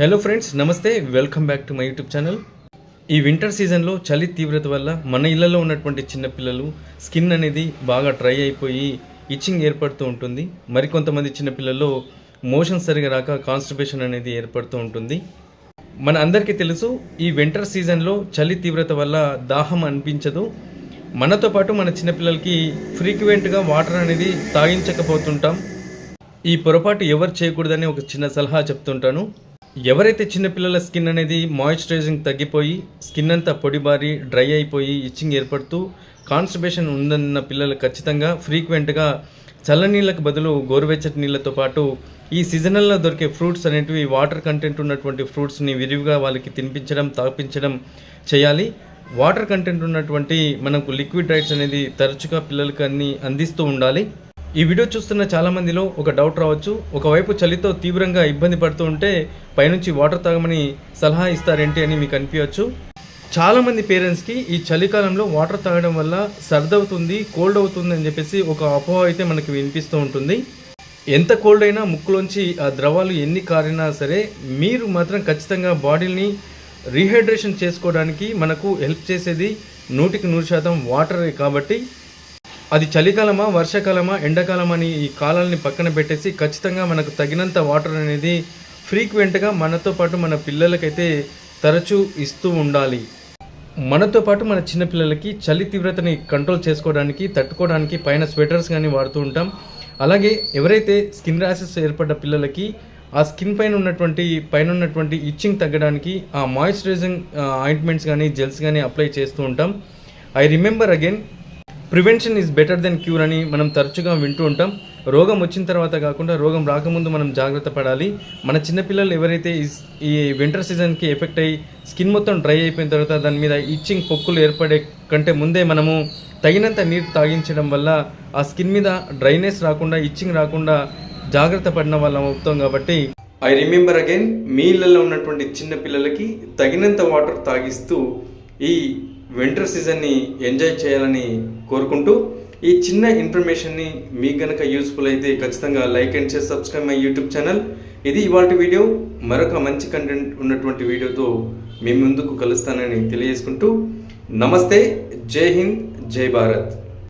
Hello friends నమస్తే welcome back to my YouTube channel ఈ winter సీజన్లో చలి తీవ్రత వల్ల మన ఇళ్ళలో ఉన్నటువంటి చిన్నపిల్లలు స్కిన్ అనేది బాగా డ్రై అయిపోయి ఇచ్చింగ్ ఏర్పడుతూ ఉంటుంది. మరికొంతమంది చిన్నపిల్లల్లో మోషన్ సరిగా రాక కాన్స్టిపేషన్ అనేది ఏర్పడుతూ ఉంటుంది. మన అందరికీ తెలుసు ఈ వింటర్ సీజన్లో చలి తీవ్రత వల్ల దాహం అనిపించదు. మనతో పాటు మన చిన్నపిల్లలకి ఫ్రీక్వెంట్గా వాటర్ అనేది తాగించకపోతుంటాం. ఈ పొరపాటు ఎవరు చేయకూడదని ఒక చిన్న సలహా చెప్తుంటాను. ఎవరైతే చిన్నపిల్లల స్కిన్ అనేది మాయిశ్చరైజింగ్ తగ్గిపోయి స్కిన్ అంతా పొడిబారి డ్రై అయిపోయి ఇచ్చింగ్ ఏర్పడుతూ కాన్స్టిబేషన్ ఉందన్న పిల్లలు ఖచ్చితంగా ఫ్రీక్వెంట్గా చల్లనీళ్ళకు బదులు గోరువెచ్చటి నీళ్ళతో పాటు ఈ సీజనల్లో దొరికే ఫ్రూట్స్ అనేటివి వాటర్ కంటెంట్ ఉన్నటువంటి ఫ్రూట్స్ని విరివిగా వాళ్ళకి తినిపించడం తాపించడం చేయాలి. వాటర్ కంటెంట్ ఉన్నటువంటి మనకు లిక్విడ్ డైట్స్ అనేది తరచుగా పిల్లలకి అన్ని అందిస్తూ ఉండాలి. ఈ వీడియో చూస్తున్న చాలా మందిలో ఒక డౌట్ రావచ్చు. ఒకవైపు చలితో తీవ్రంగా ఇబ్బంది పడుతూ ఉంటే పైనుంచి వాటర్ తాగమని సలహా ఇస్తారేంటి అని మీకు అనిపించవచ్చు. చాలామంది పేరెంట్స్కి ఈ చలికాలంలో వాటర్ తాగడం వల్ల సర్దవుతుంది కోల్డ్ అవుతుంది అని చెప్పేసి ఒక అపోహ అయితే మనకి వినిపిస్తూ ఉంటుంది. ఎంత కోల్డ్ అయినా ముక్కులోంచి ఆ ద్రవాలు ఎన్ని కారినా సరే మీరు మాత్రం ఖచ్చితంగా బాడీని రీహైడ్రేషన్ చేసుకోవడానికి మనకు హెల్ప్ చేసేది నూటికి నూరు శాతం వాటరే కాబట్టి అది చలికాలమా వర్షాకాలమా ఎండాకాలమా అని ఈ కాలాలని పక్కన పెట్టేసి ఖచ్చితంగా మనకు తగినంత వాటర్ అనేది ఫ్రీక్వెంట్గా మనతో పాటు మన పిల్లలకైతే తరచూ ఇస్తూ ఉండాలి. మనతో పాటు మన చిన్నపిల్లలకి చలి తీవ్రతని కంట్రోల్ చేసుకోవడానికి తట్టుకోవడానికి పైన స్వెటర్స్ కానీ వాడుతూ ఉంటాం. అలాగే ఎవరైతే స్కిన్ ర్యాషెస్ ఏర్పడ్డ పిల్లలకి ఆ స్కిన్ పైన ఉన్నటువంటి పైన ఉన్నటువంటి ఇచ్చింగ్ తగ్గడానికి ఆ మాయిశ్చరైజింగ్ ఆయింట్మెంట్స్ కానీ జెల్స్ కానీ అప్లై చేస్తూ ఉంటాం. I remember again prevention is better than cure అని మనం తరచుగా వింటూ ఉంటాం. రోగం వచ్చిన తర్వాత కాకుండా రోగం రాకముందు మనం జాగ్రత్త పడాలి. మన చిన్నపిల్లలు ఎవరైతే ఈ- వింటర్ సీజన్కి ఎఫెక్ట్ అయ్యి స్కిన్ మొత్తం డ్రై అయిపోయిన తర్వాత దాని మీద ఇచ్చింగ్ పొక్కులు ఏర్పడే కంటే ముందే మనము తగినంత నీరు తాగించడం వల్ల ఆ స్కిన్ మీద డ్రైనెస్ రాకుండా ఇచ్చింగ్ రాకుండా జాగ్రత్త పడిన వాళ్ళం అవుతాం కాబట్టి ఐ రిమెంబర్ అగైన్ మీ ఇళ్ళల్లో ఉన్నటువంటి చిన్న పిల్లలకి తగినంత వాటర్ తాగిస్తూ ఈ వింటర్ సీజన్ని ఎంజాయ్ చేయాలని కోరుకుంటూ ఈ చిన్న ఇన్ఫర్మేషన్ని మీకు గనక యూస్ఫుల్ అయితే ఖచ్చితంగా like and share subscribe my YouTube channel ఇది ఇవాళ వీడియో మరొక మంచి కంటెంట్ ఉన్నటువంటి వీడియోతో మీ ముందుకు కలుస్తానని తెలియజేసుకుంటూ నమస్తే. జై హింద్ జై భారత్.